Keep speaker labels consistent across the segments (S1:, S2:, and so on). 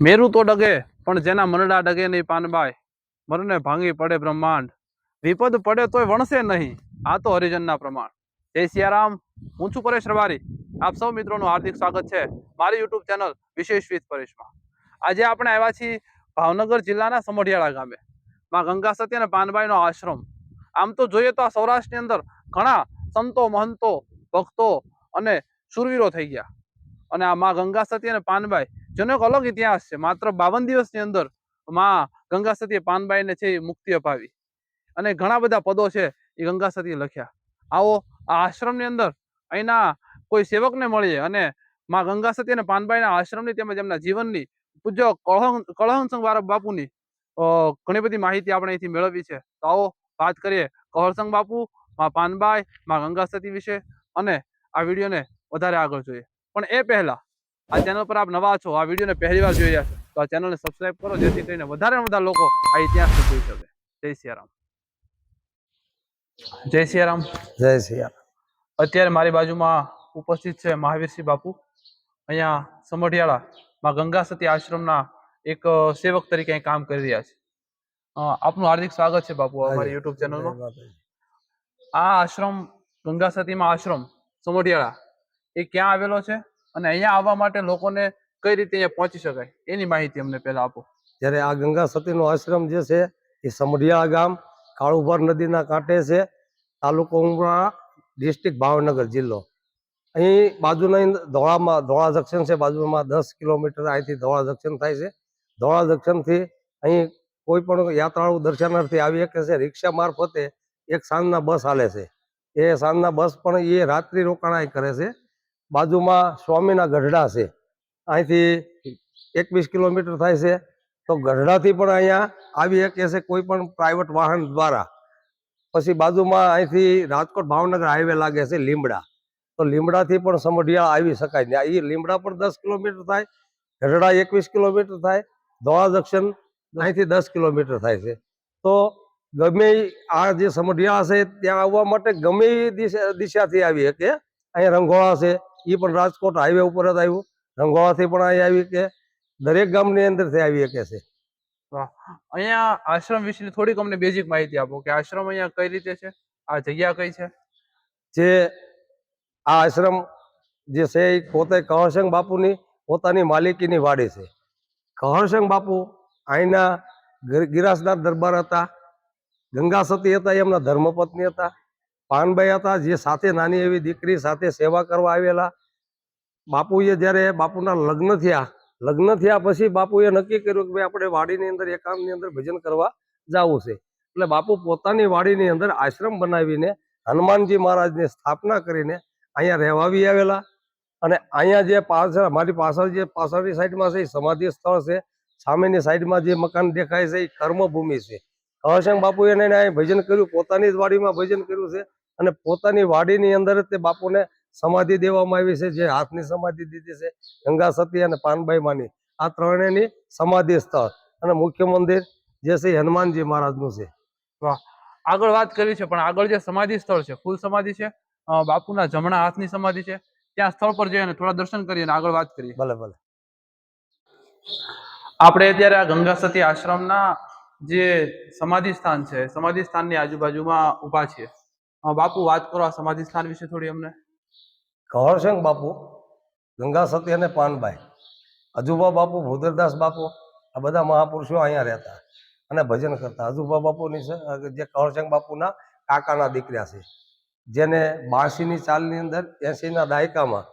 S1: મેરું તો ડગે, પણ જેના મરડા ડગે નહીં પાનબાઈ. મરને ભાંગી પડે બ્રહ્માંડ. વિપદ પડે તોય વણસે નહીં. આ તો હરિજનના પ્રમાણ. જય સિયારામ. હું છું પરેશ રવારી આપ સૌ મિત્રોનું હાર્દિક સ્વાગત છે મારી યુટ્યુબ ચેનલ વિશેષ વિથ પરેશમાં. આજે આપણે આવ્યા છીએ ભાવનગર જિલ્લાના સમઢિયાળા ગામે. માં ગંગા સતી અને પાનબાઈનો આશ્રમ. આમ તો જોઈએ તો આ સૌરાષ્ટ્રની અંદર ઘણા સંતો, મહંતો, ભક્તો અને શૂરવીરો થઈ ગયા. અને આ માં ગંગા સતી અને પાનબાઈ જેનો એક અલગ ઇતિહાસ છે. માત્ર બાવન દિવસની અંદરમાં ગંગા સતીએ પાનબાઈને છે એ મુક્તિ અપાવી. અને ઘણા બધા પદો છે એ ગંગા સતીએ લખ્યા. આવો, આ આશ્રમની અંદર અહીંના કોઈ સેવકને મળીએ અને માં ગંગા સતી અને પાનબાઈના આશ્રમની તેમજ એમના જીવનની પૂજ્ય કળહં કળહંસંગ બાપુની ઘણી બધી માહિતી આપણે અહીંથી મેળવી છે. તો આવો વાત કરીએ કહોરસંગ બાપુ, માં પાનબાઈ, માં ગંગા સતી વિશે અને આ વિડીયોને વધારે આગળ જોઈએ. પણ એ પહેલા આ ચેનલ પર આપ નવા છો આ વિડીયોને પહેલી વાર જોઈ રહ્યા છો તો આ ચેનલને સબસ્ક્રાઈબ કરો જેથી કરીને વધારે વધારે લોકો આ ઇતિહાસ જોઈ શકે. જય સિયારામ જય સિયારામ
S2: જય સિયારામ
S1: અત્યારે મારી બાજુમાં ઉપસ્થિત છે મહાવીરસિંહ બાપુ. અહીંયા સમઢિયાળા માં ગંગા સતી આશ્રમના એક સેવક તરીકે કામ કરી રહ્યા છે. આપનું હાર્દિક સ્વાગત છે બાપુ અમારી યુટ્યુબ ચેનલમાં આ આશ્રમ ગંગા સતીમાં આશ્રમ સમઢિયાળા એ ક્યાં આવેલો છે? અને અહીંયા આવવા માટે લોકોને કઈ રીતે અહીંયા પહોંચી શકાય? એની માહિતી અમને પહેલા આપો.
S2: જ્યારે આ ગંગા સતીનો આશ્રમ જે છે, એ સમઢિયા ગામ, કાળુભર નદીના કાંઠે છે તાલુકો ઉમરા ડિસ્ટ્રિક્ટ ભાવનગર જિલ્લો. અહીં બાજુના ધોળામાં, ધોળા જંકશન છે, બાજુમાં દસ કિલોમીટર અહીંથી ધોળા જંકશન થાય છે. ધોળા જંકશનથી અહીં કોઈ પણ યાત્રાળુ દર્શનાર્થી આવી શકે છે, રિક્ષા મારફતે એક સાંજના બસ હાલે છે. એ સાંજના બસ પણ એ રાત્રિ રોકાણ કરે છે. બાજુમાં સ્વામીના ગઢડા છે. અહીંથી એકવીસ કિલોમીટર થાય છે. તો ગઢડાથી પણ અહીંયા આવી શકે છે કોઈ પણ પ્રાઇવેટ વાહન દ્વારા. પછી બાજુમાં અહીંથી રાજકોટ ભાવનગર હાઈવે લાગે છે લીમડા. તો લીમડાથી પણ સમઢિયાળ આવી શકાય ને. એ લીમડા પણ દસ કિલોમીટર થાય, ગઢડા એકવીસ કિલોમીટર થાય, ધોળા જંકશન અહીંથી દસ કિલોમીટર થાય છે. તો ગમે આ જે સમઢિયાળા છે ત્યાં આવવા માટે ગમે દિશા, દિશાથી આવી શકે. અહીંયા રંગોળા છે એ પણ રાજકોટ હાઈવે ઉપર જ આવ્યું. રંગોવાથી પણ અહીં આવી કે દરેક ગામની અંદરથી આવી શકે છે.
S1: અહીંયા આશ્રમ વિશેની થોડીક અમને બેઝિક માહિતી આપો કે આશ્રમ અહીંયા કઈ રીતે છે? આ જગ્યા કઈ છે?
S2: જે આ આશ્રમ જે છે એ પોતે કહરસંગ બાપુની પોતાની માલિકીની વાડી છે. કહરસંગ બાપુ અહીંના ગિર- ગિરાસદાર દરબાર હતા. ગંગા સતી હતા એમના ધર્મપત્ની હતા. પાનભાઈ હતા, જે સાથે નાની એવી દીકરી સાથે સેવા કરવા આવેલા. બાપુએ જ્યારે બાપુના લગ્ન થયા લગ્ન થયા પછી બાપુએ નક્કી કર્યું કે ભાઈ આપણે વાડીની અંદર, એકાંતની અંદર ભજન કરવા જવું છે. એટલે બાપુ પોતાની વાડીની અંદર આશ્રમ બનાવીને હનુમાનજી મહારાજની સ્થાપના કરીને અહીંયા રહેવાવી આવેલા. અને અહીંયા જે પાછળ, મારી પાછળ જે પાછળની સાઈડમાં છે, એ સમાધિ સ્થળ છે. સામેની સાઈડમાં જે મકાન દેખાય છે, એ કર્મભૂમિ છે. કળશંગ બાપુએ એને ભજન કર્યું, પોતાની જ વાડીમાં ભજન કર્યું છે. અને પોતાની વાડીની અંદર તે બાપુને સમાધિ દેવામાં આવી છે જે હાથની સમાધિ દીધી છે ગંગા સતી અને પાનબાઈ માની. આ ત્રણેયની સમાધિ સ્થળ. અને મુખ્ય મંદિર જે છે હનુમાનજી મહારાજનું છે.
S1: આગળ વાત કરી છે પણ આગળ જે સમાધિ સ્થળ છે ફૂલ સમાધિ છે બાપુના જમણા હાથની સમાધિ છે. ત્યાં સ્થળ પર જઈને થોડા દર્શન કરીએ અને આગળ વાત કરીએ.
S2: ભલે ભલે.
S1: આપણે અત્યારે આ ગંગા સતી આશ્રમના જે સમાધિ સ્થાન છે સમાધિ સ્થાનની આજુબાજુમાં ઊભા છીએ. બાપુ વાત કરો સમાધિ સ્થાન વિશે થોડી અમને.
S2: કહરસંગ બાપુ? ગંગા સતી અને પાનબાઈ. અજુબા બાપુ ભૂદરદાસ બાપુ, આ બધા મહાપુરુષો અહીંયા રહેતા. અને ભજન કરતા. અજુબા બાપુની જે કહરસંગ બાપુના, કાકાના દીકરા છે. જેને બાંસીની ચાલની અંદર, એસીના દાયકામાં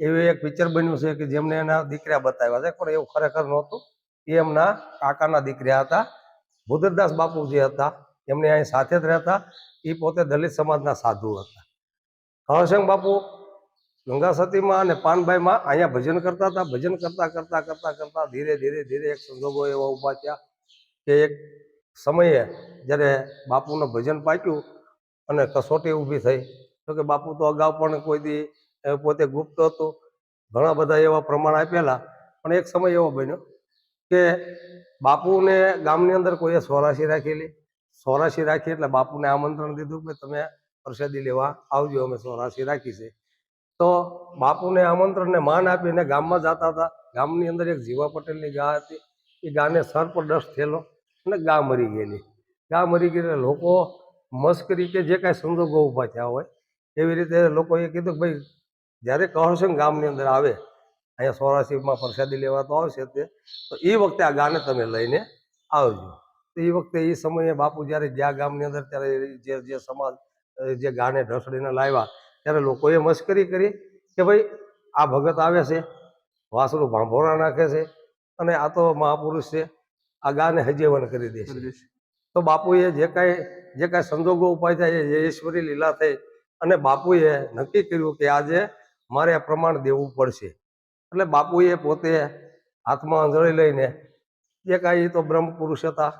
S2: એવું એક પિક્ચર બન્યું છે કે જેમને એના દીકરા બતાવ્યા છે. પણ એવું ખરેખર નહોતું. એ એમના કાકાના દીકરા હતા. ભૂદરદાસ બાપુ જે હતા એમને અહીં સાથે જ રહેતા. એ પોતે દલિત સમાજના સાધુ હતા. હરસંગ બાપુ ગંગાસતીમાં અને પાનભાઈમાં અહીંયા ભજન કરતા હતા. ભજન કરતા કરતા કરતા કરતા ધીરે ધીરે ધીરે એક સંજોગો એવા ઊભા થયા કે એક સમયે જ્યારે બાપુનું ભજન પાક્યું અને કસોટી ઊભી થઈ. તો કે બાપુ તો અગાઉ પણ કોઈ દી પોતે ગુપ્ત હતું. ઘણા બધા એવા પ્રમાણ આપેલા. પણ એક સમય એવો બન્યો કે બાપુને ગામની અંદર કોઈએ સ્વરાશી રાખેલી. સોરાશી રાખી એટલે બાપુને આમંત્રણ દીધું કે તમે પ્રસાદી લેવા આવજો, અમે સોરાશી રાખી છે. તો બાપુને આમંત્રણને માન આપીને ગામમાં જતા હતા. ગામની અંદર એક જીવા પટેલની ગા હતી. એ ગાને સર્પ ડસ્ટ થયેલો અને ગા મરી ગયેલી. ગા મરી ગયેલી લોકો મસ્કરી કે જે કાંઈ સંજોગો ઊભા થયા હોય, એવી રીતે લોકોએ કીધું કે ભાઈ, જ્યારે કહશંગ ગામની અંદર આવે, અહીંયા સોરાસીમાં પ્રસાદી લેવા તો આવશે તે, તો એ વખતે આ ગાને તમે લઈને આવજો. તો એ વખતે એ સમયે બાપુ જ્યારે જ્યાં ગામની અંદર ત્યારે જે જે સમાજ જે ગાને ઢસડીને લાવ્યા ત્યારે લોકોએ મશ્કરી કરી કે ભાઈ આ ભગત આવે છે વાસણું ભાંભોરા નાખે છે અને આ તો મહાપુરુષ છે આ ગાને હજીવન કરી દે છે. તો બાપુએ જે કાંઈ જે કાંઈ સંજોગો ઉપાય થાય એ ઈશ્વરી લીલા થઈ અને બાપુએ નક્કી કર્યું કે આજે મારે આ પ્રમાણ દેવું પડશે. એટલે બાપુએ પોતે હાથમાં આંધળી લઈને જે કાંઈ તો બ્રહ્મ પુરુષ હતા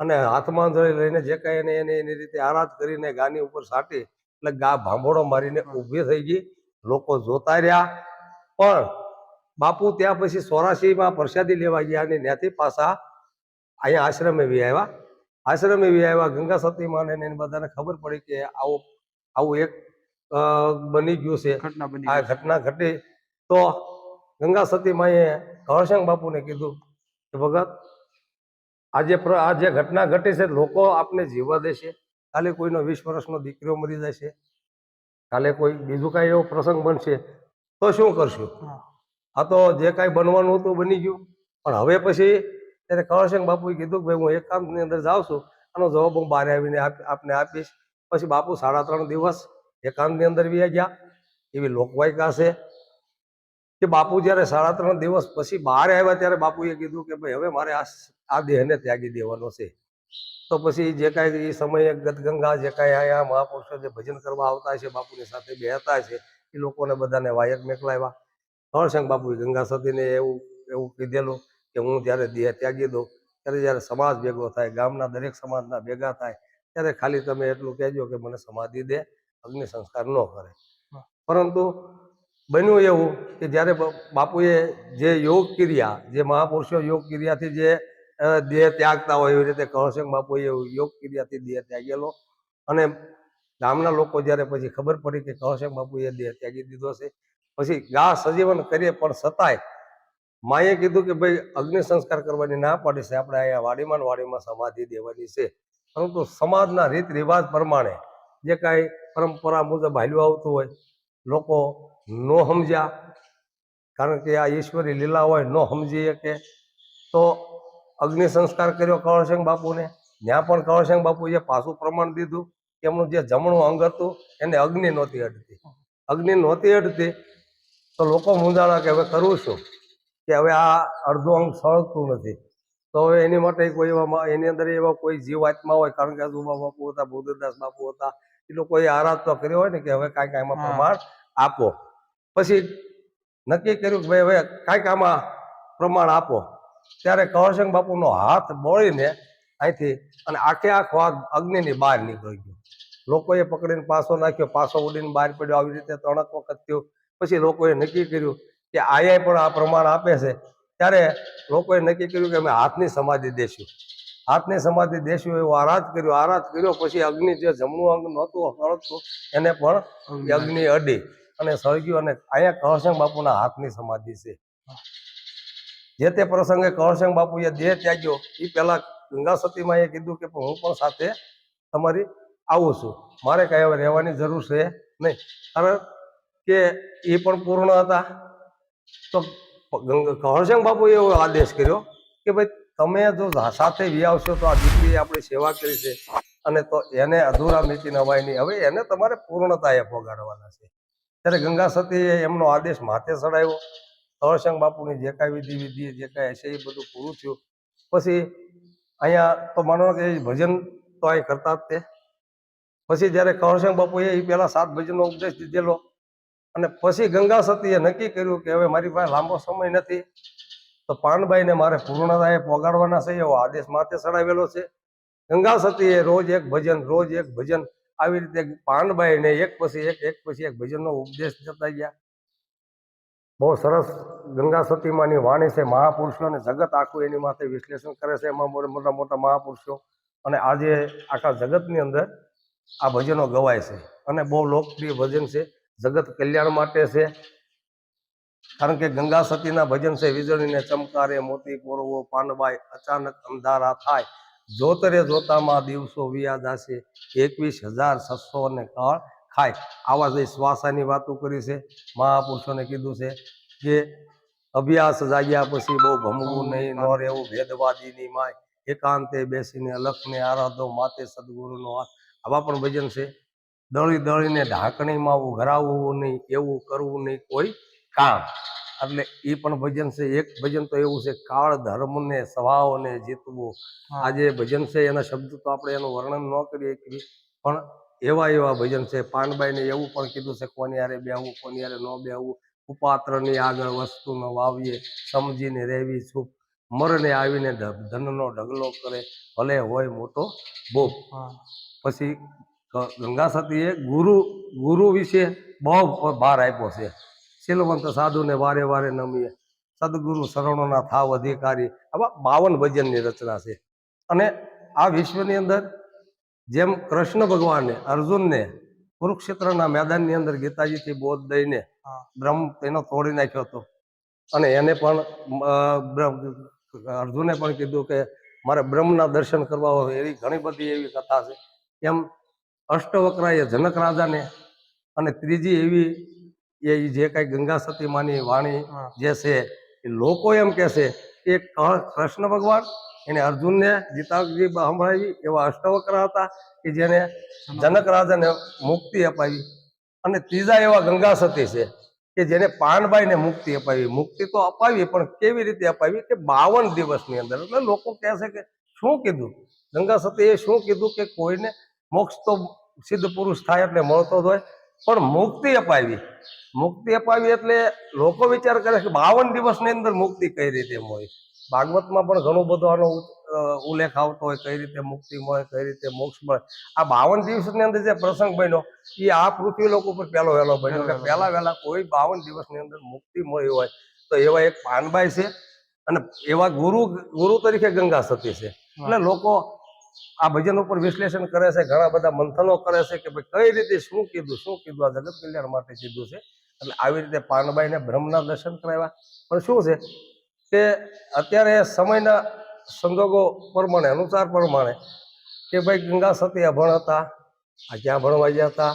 S2: અને હાથમાં લઈને જે કાંઈ એને એને એની રીતે આરાધ કરીને ગાની ઉપર સાટી એટલે ગા ભાંભોળો મારીને ઊભી થઈ ગઈ. લોકો જોતા રહ્યા. પણ બાપુ ત્યાં પછી સોરાસીમાં પ્રસાદી લેવા ગયા અને ત્યાંથી પાછા અહીંયા આશ્રમે બી આવ્યા. આશ્રમે વી આવ્યા ગંગા સતીમાં ને એને બધાને ખબર પડી કે આવો આવું એક બની ગયું છે. આ ઘટના ઘટી. તો ગંગા સતીમાએ ઘરસંગ બાપુને કીધું કે ભગત આજે આ જે ઘટના ઘટી છે લોકો આપને જીવવા દેશે. કાલે કોઈનો વીસ વર્ષનો દીકરો મરી જશે. કાલે કોઈ બીજું કાંઈ એવો પ્રસંગ બનશે. તો શું કરશું? આ તો જે કાંઈ બનવાનું હતું બની ગયું. પણ હવે પછી ત્યારે કળશંગ બાપુએ કીધું કે ભાઈ હું એક કામની અંદર જાઉં છું. આનો જવાબ હું બહાર આવીને આપને આપીશ. પછી બાપુ સાડા ત્રણ દિવસ એકાંતની અંદર વ્યા ગયા. એવી લોકવાયકા છે. કે બાપુ જ્યારે સાડા ત્રણ દિવસ પછી બહાર આવ્યા ત્યારે બાપુએ કીધું કે ભાઈ હવે મારે આ આ દેહને ત્યાગી દેવાનો છે. તો પછી જે કાંઈ એ સમયે ગતગંગા જે કાંઈ અહીંયા મહાપુરુષો જે ભજન કરવા આવતા છે બાપુની સાથે બેહતા છે એ લોકોને બધાને વાયક મેકલાવ્યા. હરશંક બાપુએ ગંગા સતીને એવું એવું કીધેલું કે હું જ્યારે દેહ ત્યાગી દઉં ત્યારે જ્યારે સમાજ ભેગો થાય ગામના દરેક સમાજના ભેગા થાય ત્યારે ખાલી તમે એટલું કહેજો કે મને સમાધિ દે અગ્નિ સંસ્કાર ન કરે. પરંતુ બન્યું એવું કે જ્યારે બાપુએ જે યોગ ક્રિયા, જે મહાપુરુષો યોગ ક્રિયાથી જે દેહ ત્યાગતા હોય એવી રીતે કહશંક બાપુએ યોગ ક્રિયાથી દેહ ત્યાગેલો. અને ગામના લોકો જ્યારે પછી ખબર પડી કે કહશંક બાપુએ દેહ ત્યાગી દીધો છે, પછી ગા સજીવન કરીએ પણ છતાંય માએ કીધું કે ભાઈ, અગ્નિ સંસ્કાર કરવાની ના પાડી છે, આપણે અહીંયા વાડીમાં વાડીમાં સમાધિ દેવાની છે. પરંતુ સમાજના રીત રિવાજ પ્રમાણે જે કાંઈ પરંપરા મુજબ હાલ્યું આવતું હોય લોકો ન સમજ્યા. કારણ કે આ ઈશ્વરી લીલા હોય ન સમજી શકે. તો અગ્નિ સંસ્કાર કર્યો કળશંગ બાપુને. ત્યાં પણ કળશંગ બાપુએ પાછું પ્રમાણ દીધું કે એમનું જે જમણું અંગ હતું એને અગ્નિ નહોતી અડતી. અગ્નિ નહોતી અડતી તો લોકો મૂંઝાણા કે હવે કરવું શું? કે હવે આ અડધું અંગ સળગતું નથી. તો હવે એની માટે કોઈ એવા એની અંદર એવા કોઈ જીવ આત્મા હોય. કારણ કે આજુબા બાપુ હતા, બુદ્ધદાસ બાપુ હતા એ લોકોએ આરાધતો કર્યો હોય ને કે હવે કાંઈક આમાં પ્રમાણ આપો. પછી નક્કી કર્યું કે ભાઈ હવે કાંઈક આમાં પ્રમાણ આપો. ત્યારે કવરસિંહ બાપુનો હાથ બોળીને અહીંથી અને આખે આખો હાથ અગ્નિની બહાર નીકળી ગયો. લોકોએ પકડીને પાછો નાખ્યો પાછો ઉડીને બહાર પડ્યો આવી રીતે ત્રણક વખત થયું. પછી લોકોએ નક્કી કર્યું કે આયા પણ આ પ્રમાણ આપે છે. ત્યારે લોકોએ નક્કી કર્યું કે અમે હાથની સમાધિ દેશું. હાથની સમાધિ દેશું એવો આરાધ કર્યો. આરાધ કર્યો પછી અગ્નિ જે જમણું અંગ નહોતું સળગતું એને પણ અગ્નિ અડી અને સળગ્યું અને અહીંયા કળશંગ બાપુના હાથની સમાધિ છે. જે તે પ્રસંગે કળશંગ બાપુએ દેહ ત્યાગ્યો. એ પહેલા ગંગા સતીમાં એ કીધું કે હું પણ સાથે તમારી આવું છું. મારે કાંઈ હવે રહેવાની જરૂર છે નહીં. કારણ કે એ પણ પૂર્ણ હતા. તો ગંગ- બાપુએ એવો આદેશ કર્યો કે ભાઈ તમે જો સાથે વી આવશો તો આ દીકરી આપણી સેવા કરી છે અને તો એને અધૂરા નીતિ નવાય હવે એને તમારે પૂર્ણતાએ પગાડવાના છે. ત્યારે ગંગા સતીએ એમનો આદેશ માથે ચડાવ્યો. તળસંગ બાપુની જે કાંઈ વિધિ વિધિ, જે કાંઈ હશે એ બધું પૂરું થયું. પછી અહીંયા તો માનો કે ભજન તો અહીં કરતા જ તે. પછી જ્યારે કળશંગ બાપુએ એ પહેલાં સાત ભજનનો ઉપદેશ દીધેલો અને પછી ગંગા સતીએ નક્કી કર્યું કે હવે મારી પાસે લાંબો સમય નથી. તો પાનભાઈને મારે પૂર્ણતાએ પોગાડવાના છે, એવો આદેશ માથે ચડાવેલો છે. ગંગા સતીએ રોજ એક ભજન, રોજ એક ભજન, આવી રીતે પાનભાઈને એક પછી એક એક પછી એક ભજનનો ઉપદેશ જતા ગયા. બહુ સરસ ગંગા સતીમાંની વાણી છે, મહાપુરુષો અને જગત આખું એની માથે વિશ્લેષણ કરે છે, એમાં મોટા મોટા મહાપુરુષો. અને આજે આખા જગતની અંદર આ ભજનો ગવાય છે. અને બહુ લોકપ્રિય ભજન છે, જગત કલ્યાણ માટે છે. કારણ કે ગંગા સતીના ભજન છે, વીજળીને ચમકારે, મોતી કોરવો, પાનબાઈ અચાનક અંધારા થાય. જોતરે જોતામાં દિવસો વિયા જાશે એકવીસ હજાર છસો ને કળ ખાય. આવા જે શ્વાસાની વાતો કરી છે, મહાપુરુષોને કીધું છે કે અભ્યાસ જાગ્યા પછી બહુ ભમવું નહીં, ન રહેવું, ભેદવાદીની માય. એકાંતે બેસીને અલખને આરાધો, માતે સદગુરુનો હાથ. આવા પણ ભજન છે. દળી દળીને ઢાંકણીમાં ઉઘરાવવું નહીં, એવું કરવું નહીં, કોઈ કામ. એટલે એ પણ ભજન છે. એક ભજન તો એવું છે કાળ ધર્મને સ્વભાવને જીતવું. આ જે ભજન છે એના શબ્દ તો આપણે એનું વર્ણન ન કરીએ શકીએ પણ એવા એવા ભજન છે. પાનબાઈને એવું પણ કીધું છે કોની હારે બેહવું કોની હારે ન બેહવું. ઉપાત્રની આગળ વસ્તુ ન વાવીએ સમજીને રહેવી ચૂપ મરને આવીને ધનનો ઢગલો કરે. ભલે હોય મોટો બોપ પછી ગંગા સતીએ ગુરુ ગુરુ વિશે બહુ ભાર આપ્યો છે. શીલવંત સાધુને વારે વારે નમીએ. સદગુરુ શરણોના થાવ અધિકારી. આવા બાવન ભજનની રચના છે. અને આ વિશ્વની અંદર જેમ કૃષ્ણ ભગવાને અર્જુનને કુરુક્ષેત્રના મેદાનની અંદર ગીતાજીથી બોધ દઈને બ્રહ્મ તેનો તોડી નાખ્યો હતો. અને એને પણ અર્જુને પણ કીધું કે મારે બ્રહ્મના દર્શન કરવા હોય એવી ઘણી બધી એવી કથા છે. એમ અષ્ટવક્રાએ જનક રાજાને અને ત્રીજી એવી એ જે કાંઈ ગંગા સતી માની વાણી જે છે એ લોકો એમ કહે છે કે કૃષ્ણ ભગવાન એને અર્જુનને ગીતાજી સંભળાવી એવા અષ્ટવક્ર હતા કે જેને જનક રાજાને મુક્તિ અપાવી. અને ત્રીજા એવા ગંગા સતી છે કે જેને પાનબાઈને મુક્તિ અપાવી. મુક્તિ તો અપાવી પણ કેવી રીતે અપાવી કે બાવન દિવસની અંદર. એટલે લોકો કહે છે કે શું કીધું? ગંગા સતીએ શું કીધું કે કોઈને મોક્ષ તો સિદ્ધ પુરુષ થાય એટલે મળતો જ હોય. પણ મુક્તિ અપાવી. મુક્તિ અપાવી એટલે લોકો વિચાર કરે કે બાવન દિવસની અંદર મુક્તિ કઈ રીતે મળે? ભાગવતમાં પણ ઘણો બધો આનો ઉલ્લેખ આવતો હોય કઈ રીતે મુક્તિ મળે કઈ રીતે મોક્ષ મળે. આ બાવન દિવસની અંદર જે પ્રસંગ બન્યો એ આ પૃથ્વી લોકો ઉપર પહેલો વહેલો બન્યો. કે પહેલા વહેલા કોઈ બાવન દિવસની અંદર મુક્તિ મળી હોય તો એવા એક પાનબાઈ છે અને એવા ગુરુ ગુરુ તરીકે ગંગા સતી છે. એટલે લોકો આ ભજન ઉપર વિશ્લેષણ કરે છે ઘણા બધા મંથનો કરે છે કે ભાઈ કઈ રીતે શું કીધું શું કીધું આ જગત કલ્યાણ માટે કીધું છે. એટલે આવી રીતે પાનબાઈને બ્રહ્મના દર્શન કરાવ્યા. પણ શું છે કે અત્યારે સમયના સંજોગો પ્રમાણે અનુસાર પ્રમાણે કે ભાઈ ગંગા સતી અભણ હતા આ ક્યાં ભણવા ગયા હતા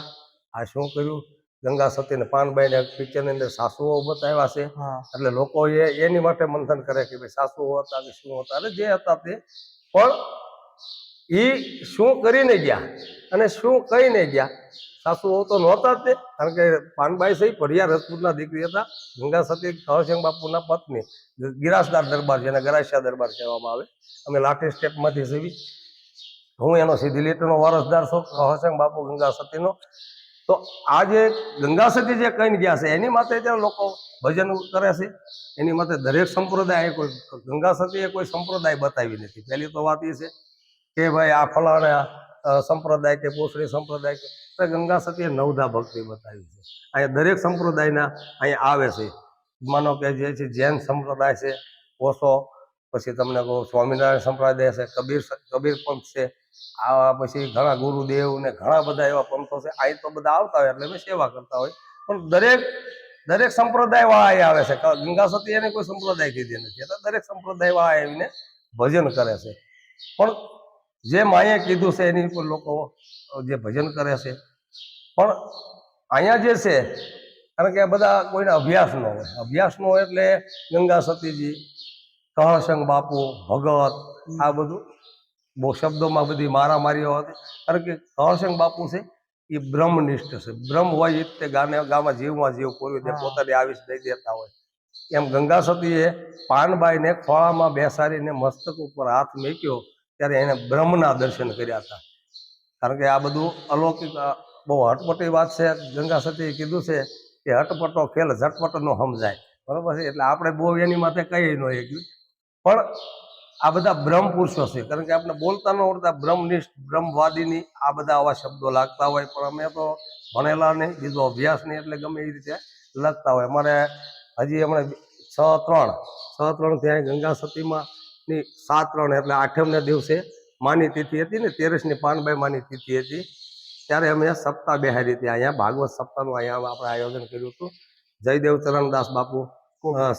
S2: આ શું કર્યું? ગંગા સતી ને પાનબાઈને પિક્ચરની અંદર સાસુઓ બતાવ્યા છે. એટલે લોકો એ એની માટે મંથન કરે કે ભાઈ સાસુઓ હતા કે શું હતા એટલે જે હતા તે. પણ એ શું કરીને ગયા? અને શું કહીને ગયા? સાસુઓ તો નહોતા જ તે કારણ કે પાનબાઈ સહી પઢિયા રજપૂતના દીકરી હતા, ગંગા સતી કૌરસિંહ બાપુના પત્ની, ગિરાસદાર દરબાર જેને ગરાશિયા દરબાર કહેવામાં આવે. અમે લાઠી સ્ટેપમાંથી સીવી. હું એનો સીધી લીટરનો વારસદાર છું કૌરસિંહ બાપુ, ગંગા સતીનો. તો આ જે ગંગા સતી જે કહીને ગયા છે, એની માટે ત્યાં લોકો ભજન કરે છે. એની માટે દરેક સંપ્રદાય કોઈ ગંગા સતીએ કોઈ સંપ્રદાય બતાવી નથી. પહેલી તો વાત એ છે કે ભાઈ આ ફલાણા સંપ્રદાય કે પોસડી સંપ્રદાય કે ગંગા સતીએ નવધા ભક્તિ બતાવી છે. અહીંયા દરેક સંપ્રદાયના અહીંયા આવે છે. માનો કે જે છે, જૈન સંપ્રદાય છે, ઓશો, પછી તમને કહું સ્વામિનારાયણ સંપ્રદાય છે, કબીર કબીર પંથ છે, આવા પછી ઘણા ગુરુદેવ ને ઘણા બધા એવા પંથો છે. અહીં તો બધા આવતા હોય એટલે અમે સેવા કરતા હોય. પણ દરેક દરેક સંપ્રદાય વાળા આવે છે. ગંગા સતી એને કોઈ સંપ્રદાય કીધી નથી. એટલે દરેક સંપ્રદાય વાળા આવીને ભજન કરે છે. પણ જે માએ કીધું છે એની ઉપર લોકો જે ભજન કરે છે. પણ અહીંયા જે છે કારણ કે આ બધા કોઈને અભ્યાસ ન હોય. અભ્યાસ ન હોય એટલે ગંગા સતીજી કહસંગ બાપુ ભગત આ બધું બહુ શબ્દોમાં બધી મારામારીઓ હતી. કારણ કે કહસંગ બાપુ છે એ બ્રહ્મનિષ્ઠ છે. બ્રહ્મ હોય તે ગાને ગામાં જીવમાં જીવ કોઈ તે પોતાને આવીશ દઈ દેતા હોય. એમ ગંગા સતીએ પાનબાઈને ખોળામાં બેસાડીને મસ્તક ઉપર હાથ મૂક્યો. ત્યારે એને બ્રહ્મના દર્શન કર્યા હતા. કારણ કે આ બધું અલૌકિક બહુ હટપટી વાત છે. ગંગા સતીએ કીધું છે કે હટપટો ખેલ ઝટપટ નો સમજાય. બરોબર છે? એટલે આપણે બહુ એની માથે કહીએ ન શક્યું પણ આ બધા બ્રહ્મ પુરુષો છે. કારણ કે આપણે બોલતા ન આવડતા બ્રહ્મનિષ્ઠ, બ્રહ્મવાદીની આ બધા આવા શબ્દો લાગતા હોય. પણ અમે તો ભણેલા નહીં, બીજો અભ્યાસ નહીં, એટલે ગમે એ રીતે લખતા હોય. અમારે હજી હમણાં છ, ત્રણ છ, ત્રણ ત્યાં ગંગા સતીમાં. ની સાત ત્રણ એટલે આઠમના દિવસે માની તિથિ હતી ને, તેરસની પાનબાઈ માની તિથિ હતી. ત્યારે અમે સપ્તાહ બેહારી હતી. અહીંયા ભાગવત સપ્તાહનું અહીંયા આપણે આયોજન કર્યું હતું. જયદેવ ચરણદાસ બાપુ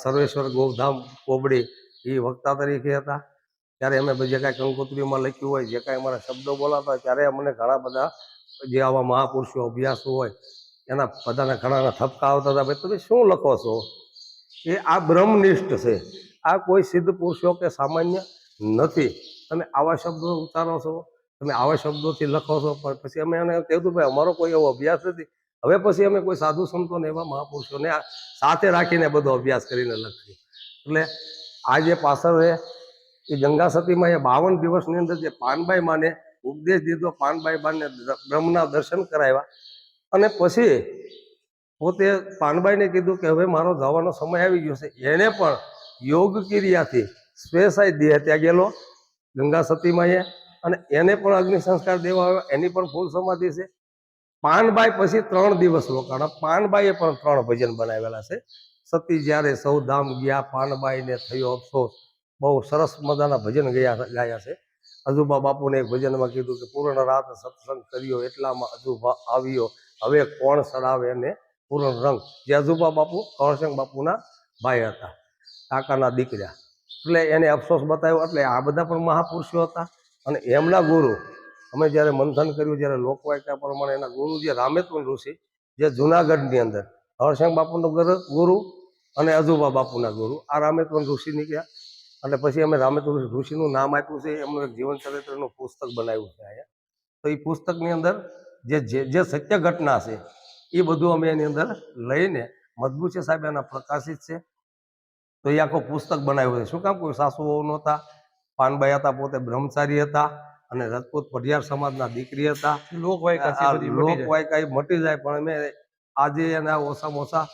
S2: સર્વેશ્વર ગોધામ કોબડી એ વક્તા તરીકે હતા. ત્યારે અમે જે કાંઈ કંકોત્રીમાં લખ્યું હોય, જે કાંઈ અમારા શબ્દો બોલાતા હોય, ત્યારે અમને ઘણા બધા જે આવા મહાપુરુષો અભ્યાસો હોય, એના બધાના ઘણાના થપકા આવતા હતા. ભાઈ, તમે શું લખો છો? એ આ બ્રહ્મનિષ્ઠ છે. આ કોઈ સિદ્ધ પુરુષો કે સામાન્ય નથી. તમે આવા શબ્દો ઉચ્ચારો છો, તમે આવા શબ્દોથી લખો છો, પણ પછી અમે એને કહેતું ભાઈ, અમારો કોઈ એવો અભ્યાસ નથી. હવે પછી અમે કોઈ સાધુ સંતોને એવા મહાપુરુષોને સાથે રાખીને બધો અભ્યાસ કરીને લખ્યું એટલે આ જે પાછળ છે, એ ગંગા સતીમાં એ બાવન દિવસની અંદર જે પાનબાઈ માને ઉપદેશ દીધો, પાનબાઈ માને બ્રહ્મના દર્શન કરાવ્યા. અને પછી પોતે પાનબાઈને કીધું કે, હવે મારો જવાનો સમય આવી ગયો છે. એને પણ યોગ ક્રિયાથી સ્વેસાય દેહ ત્યાગેલો ગંગા સતીમાએ અને એને પણ અગ્નિ સંસ્કાર દેવા આવ્યો, એની પણ ફૂલ સમાધિ છે. પાનબાઈ પછી ત્રણ દિવસ રોકાણા. પાનબાઈએ પણ ત્રણ ભજન બનાવેલા છે. સતી જ્યારે સૌ ધામ ગયા પાનબાઈને થયો અફસોસ. બહુ સરસ મજાના ભજન ગયા ગાયા છે. અજુબા બાપુને એક ભજનમાં કીધું કે પૂર્ણ રાત સત્સંગ કર્યો, એટલામાં અજુબા આવ્યો. હવે કોણ સડાવે એને પૂર્ણ રંગ? જે અજુબા બાપુ કરણસિંહ બાપુના ભાઈ હતા. કાકાના દીકરા. એટલે એને અફસોસ બતાવ્યો, એટલે આ બધા પણ મહાપુરુષો હતા. અને એમના ગુરુ, અમે જ્યારે મંથન કર્યું, જ્યારે લોકવાયકા પ્રમાણે એના ગુરુ જે રામેત્વન ઋષિ, જે જુનાગઢની અંદર હરસંગ બાપુનો ગુરુ અને અજુબા બાપુના ગુરુ, આ રામેત્વન ઋષિ નીકળ્યા. અને પછી અમે રામેત્વન ઋષિનું નામ આપ્યું છે, એમનું એક જીવન ચરિત્રનું પુસ્તક બનાવ્યું છે અહીંયા. તો એ પુસ્તકની અંદર જે જે જે સત્ય ઘટના છે, એ બધું અમે એની અંદર લઈને મજબૂત છે સાહેબ, એના પ્રકાશિત છે. તો એ આખો પુસ્તક બનાવ્યું છે. શું કામ? કોઈ સાસુ વહુ નહોતા પાનબાઈ હતા પોતે બ્રહ્મચારી હતા અને રાજપૂત પઢિયાર સમાજના દીકરી હતા.
S1: લોકવાયકા.
S2: એ મટી જાય પણ અમે આજે એના ઓછામાં ઓછા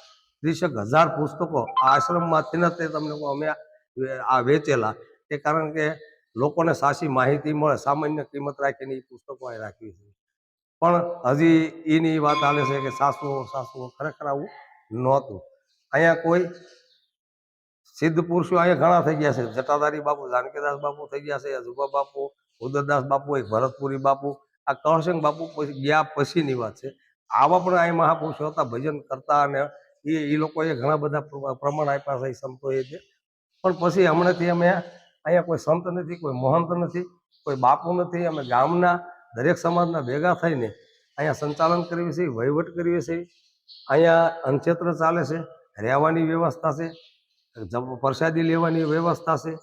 S2: ત્રીસેક હજાર પુસ્તકો આ આશ્રમમાંથી ન તે તમને અમે આ વેચેલા. એ કારણ કે લોકોને સાચી માહિતી મળે સામાન્ય કિંમત રાખીને એ પુસ્તકો અહીં રાખી છે. પણ હજી એની વાત હાલે છે કે સાસુઓ સાસુઓ ખરેખર આવું નહોતું. અહીંયા કોઈ સિદ્ધ પુરુષો અહીંયા ઘણા થઈ ગયા છે. જટાધારી બાપુ, જાનકીદાસ બાપુ થઈ ગયા છે, અજુબા બાપુ ઉદરદાસ બાપુ, એક ભરતપુરી બાપુ. આ કળશંગ બાપુ પછી ગયા પછીની વાત છે. આવા પણ અહીં મહાપુરુષો હતા, ભજન કરતા અને એ એ લોકોએ ઘણા બધા પ્ર- પ્રમાણ આપ્યા છે, એ સંતોએ છે પણ પછી હમણાંથી અમે અહીંયા કોઈ સંત નથી, કોઈ મહંત નથી, કોઈ બાપુ નથી, અમે ગામના દરેક સમાજના ભેગા થઈને અહીંયા સંચાલન કરીએ છીએ, વહીવટ કરીએ છીએ. અહીંયા અંચેત્ર ચાલે છે, રહેવાની વ્યવસ્થા છે. પ્રસાદી લેવાની વ્યવસ્થા છે.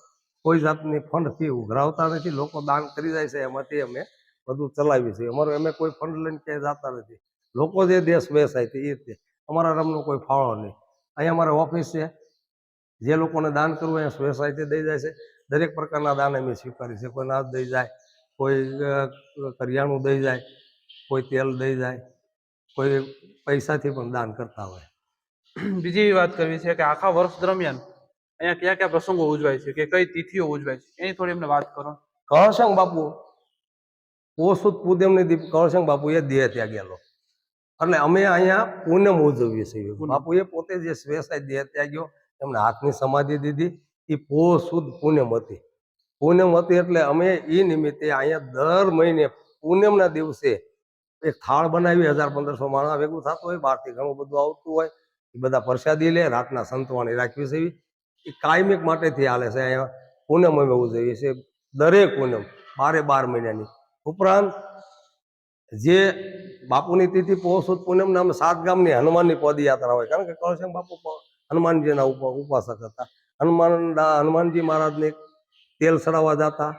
S2: કોઈ જાતની ફંડ ફી ઉઘરાવતા નથી. લોકો દાન કરી જાય છે. એમાંથી અમે બધું ચલાવીએ છીએ. અમારું અમે કોઈ ફંડ લઈને ક્યાંય જતા નથી. લોકો જે દેશ વેસાય છે એ રીતે. અમારા રમનો કોઈ ફાળો નહીં. અહીંયા અમારે ઓફિસ છે. જે લોકોને દાન કરવું અહીંયા તે દઈ જાય છે. દરેક પ્રકારના દાન અમે સ્વીકારીએ છીએ. કોઈ નાદ દઈ જાય, કોઈ કરિયાણું દઈ જાય, કોઈ તેલ દઈ જાય, કોઈ પૈસાથી પણ દાન કરતા હોય.
S1: બીજી એવી વાત કરવી છે કે આખા વર્ષ દરમિયાન અહીંયા કયા કયા પ્રસંગો ઉજવાય છે કે કઈ તિથિઓ ઉજવાય છે? એની થોડી અમને વાત કરો.
S2: કળશંગ બાપુ પોષુદ પૂનમની દીપ કળશંગ બાપુ એ દેહ ત્યાં ગયેલો એટલે અમે અહીંયા પૂનમ ઉજવીએ છીએ.
S1: બાપુ
S2: બાપુએ પોતે જે સ્વેસાય દેહ ત્યાં ગયો એમને હાથની સમાધિ દીધી એ પોષુદ પૂનમ હતી પૂનમ હતી એટલે અમે એ નિમિત્તે અહીંયા દર મહિને પૂનમના દિવસે એક થાળ બનાવી હજાર પંદરસો માણસ ભેગું થતું હોય બહારથી ઘણું બધું આવતું હોય એ બધા પ્રસાદી લે, રાતના સંતવાણી રાખવી છે એ કાયમિક માટેથી હાલે છે. અહીંયા પૂનમ અમે ઉજવીએ છીએ દરેક પૂનમ બારે બાર મહિનાની. ઉપરાંત જે બાપુની તિથિ પોષુદ પૂનમના અમે સાત ગામની હનુમાનની પદયાત્રા હોય. કારણ કે કળશંગ બાપુ હનુમાનજીના ઉપ- ઉપાસક હતા. હનુમાન હનુમાનજી મહારાજને તેલ ચડાવવા જતા.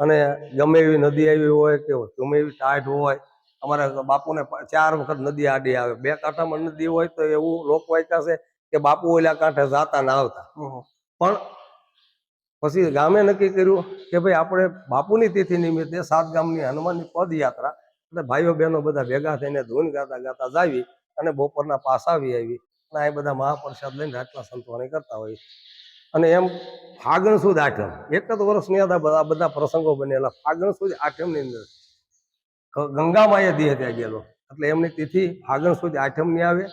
S2: અને ગમે એવી નદી આવી હોય કે ગમે એવી ટાઢ હોય અમારા બાપુને ચાર વખત નદી આડી આવે. બે કાંઠામાં નદી હોય તો એવું લોકવાયકા છે કે બાપુ ઓલા કાંઠે જાતા ના આવતા. પણ પછી ગામે નક્કી કર્યું કે ભાઈ આપણે બાપુની તિથિ નિમિત્તે સાત ગામની હનુમાનની પદયાત્રા એટલે ભાઈઓ બહેનો બધા ભેગા થઈને ધૂન ગાતા ગાતા જાવી અને બપોરના પાસ આવી આવી અને આ બધા મહાપ્રસાદ લઈને રાતના સંતવાણી કરતા હોય. અને એમ ફાગણ સુદ આઠમ. એક જ વર્ષની હતા બધા બધા પ્રસંગો બનેલા ફાગણ સુદ આઠમની અંદર. ગંગામાએ દેહ ત્યાં ગયેલો એટલે એમની તિથિ ફાગણ સુદ આઠમની આવે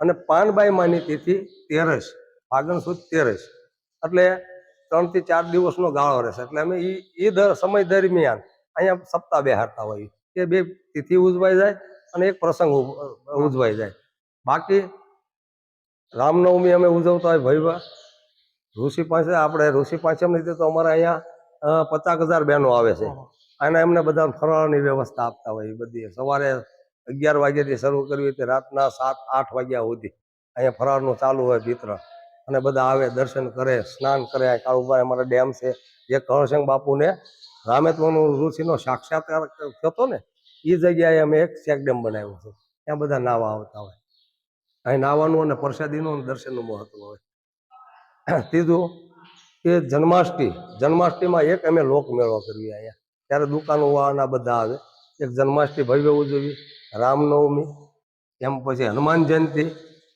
S2: અને પાનબાઈ માની તિથિ તેરસ, ફાગણ સુદ તેરસ. એટલે ત્રણથી ચાર દિવસનો ગાળો રહેશે. એટલે અમે એ એ દર, સમય દરમિયાન અહીંયા સપ્તાહ બેહારતા હોઈએ. એ બે તિથિ ઉજવાઈ જાય અને એક પ્રસંગ ઉજવાઈ જાય. બાકી રામનવમી અમે ઉજવતા હોય ભૈવા ઋષિ પાસે આપણે ઋષિ પાંચમ રીતે તો અમારે અહીંયા પચાસ હજાર બહેનો આવે છે. અને એમને બધા ફરવાની વ્યવસ્થા આપતા હોય એ બધી. સવારે અગિયાર વાગ્યાથી શરૂ કરવી તે રાતના સાત, આઠ વાગ્યા સુધી અહીંયા ફરાળનું ચાલુ હોય ભીતર અને બધા આવે, દર્શન કરે, સ્નાન કરે. કાળુભાઈ અમારા ડેમ છે. જે કરણસિંહ બાપુને રામેત્વનું ઋષિનો સાક્ષાત્કાર થતો ને એ જગ્યાએ અમે એક ચેક ડેમ બનાવ્યો છે ત્યાં બધા નાવા આવતા હોય. અહીં નાવાનું અને પ્રસાદીનું અને દર્શનનું મહત્વ હોય. ત્રીજું કે જન્માષ્ટમી. જન્માષ્ટમીમાં એક અમે લોકમેળો કરીએ અહીંયા. ત્યારે દુકાનો વાળાના બધા આવે. એક જન્માષ્ટમી ભવ્ય ઉજવી રામનવમી, એમ પછી હનુમાન જયંતિ.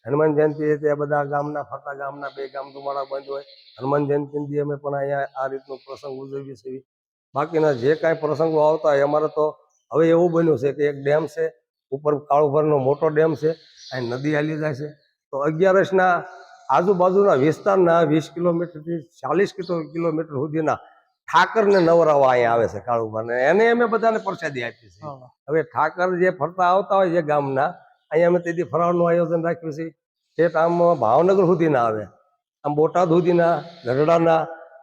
S2: હનુમાન જયંતિ તે બધા ગામના, ફરતા ગામના બે ગામ ધુમાડા બંધ હોય. હનુમાન જયંતિથી અમે પણ અહીંયા આ રીતનો પ્રસંગ ઉજવીએ છીએ. બાકીના જે કાંઈ પ્રસંગો આવતા હોય, અમારે તો હવે એવું બન્યું છે કે એક ડેમ છે, ઉપર કાળુભરનો મોટો ડેમ છે, અહીં નદી હાલી જાય છે. તો અગિયારસના આજુબાજુના વિસ્તારના વીસ કિલોમીટરથી ચાલીસ કિલોમીટર સુધીના ઠાકરને નવરાવા અહીંયા આવે છે કાળુભાને એને અમે બધાને પ્રસાદી આપી છે હવે ઠાકર જે ફરતા આવતા હોય છે ગામના અહીંયા અમે તેથી ફરવાનું આયોજન રાખ્યું છે. તે આમ ભાવનગર સુધીના આવે. આમ બોટાદ સુધીના ગઢડાના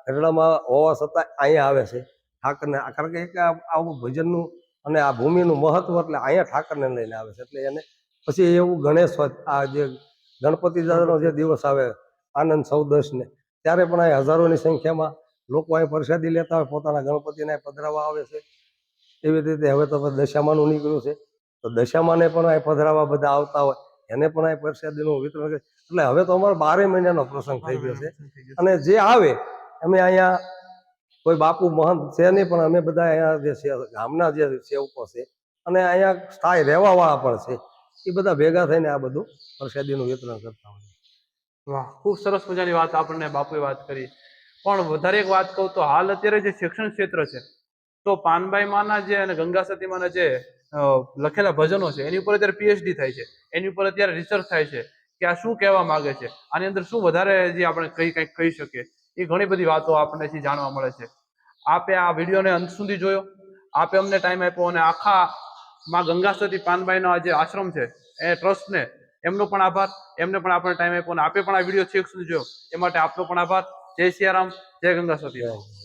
S2: ગઢડામાં હોવા છતાં અહીંયા આવે છે ઠાકરને. કારણ કે આવું ભજનનું અને આ ભૂમિનું મહત્વ એટલે અહીંયા ઠાકરને લઈને આવે છે. એટલે એને પછી એવું ગણેશ આ જે ગણપતિ દાદાનો જે દિવસ આવે આનંદ ચૌદશને ત્યારે પણ અહીં હજારોની સંખ્યામાં લોકો અહીં પ્રસાદી લેતા હોય, પોતાના ગણપતિને પધરાવા આવે છે. એવી રીતે હવે તો દશામાનું નીકળ્યું છે. તો દશામાને પણ અહીં પધરાવવા બધા આવતા હોય, એને પણ અહીં પ્રસાદીનું વિતરણ એટલે હવે તો અમારો બારે મહિનાનો પ્રસંગ થઈ ગયો છે. અને જે આવે, અમે અહીંયા કોઈ બાપુ મહંત છે નહીં, પણ અમે બધા અહીંયા જે છે ગામના જે સેવકો છે, અને અહીંયા સ્થાયી રહેવાવાળા પણ છે. એ બધા ભેગા થઈને આ બધું પ્રસાદીનું વિતરણ કરતા હોય
S1: વાહ, ખૂબ સરસ મજાની વાત આપણને બાપુએ વાત કરી. પણ વધારે એક વાત કહું તો હાલ અત્યારે જે શિક્ષણ ક્ષેત્ર છે, તો પાનબાઈ માના જે અને ગંગા સતી માના જે લખેલા ભજનો છે, એની ઉપર અત્યારે પીએચડી થાય છે. એની ઉપર અત્યારે રિસર્ચ થાય છે કે આ શું કહેવા માંગે છે, આની અંદર શું વધારે જે આપણે કઈ કંઈક કહી શકીએ. એ ઘણી બધી વાતો આપણને જાણવા મળે છે. આપે આ વિડીયોને અંત સુધી જોયો. આપે અમને ટાઈમ આપ્યો અને આખા માં ગંગા સતી પાનબાઈનો આ જે આશ્રમ છે, એ ટ્રસ્ટને એમનો પણ આભાર. એમને પણ આપણે ટાઈમ આપ્યો અને આપે પણ આ વીડિયો છેક સુધી જોયો. એ માટે આપનો પણ આભાર. જય સિયારામ જય ગંગા સતી
S2: જય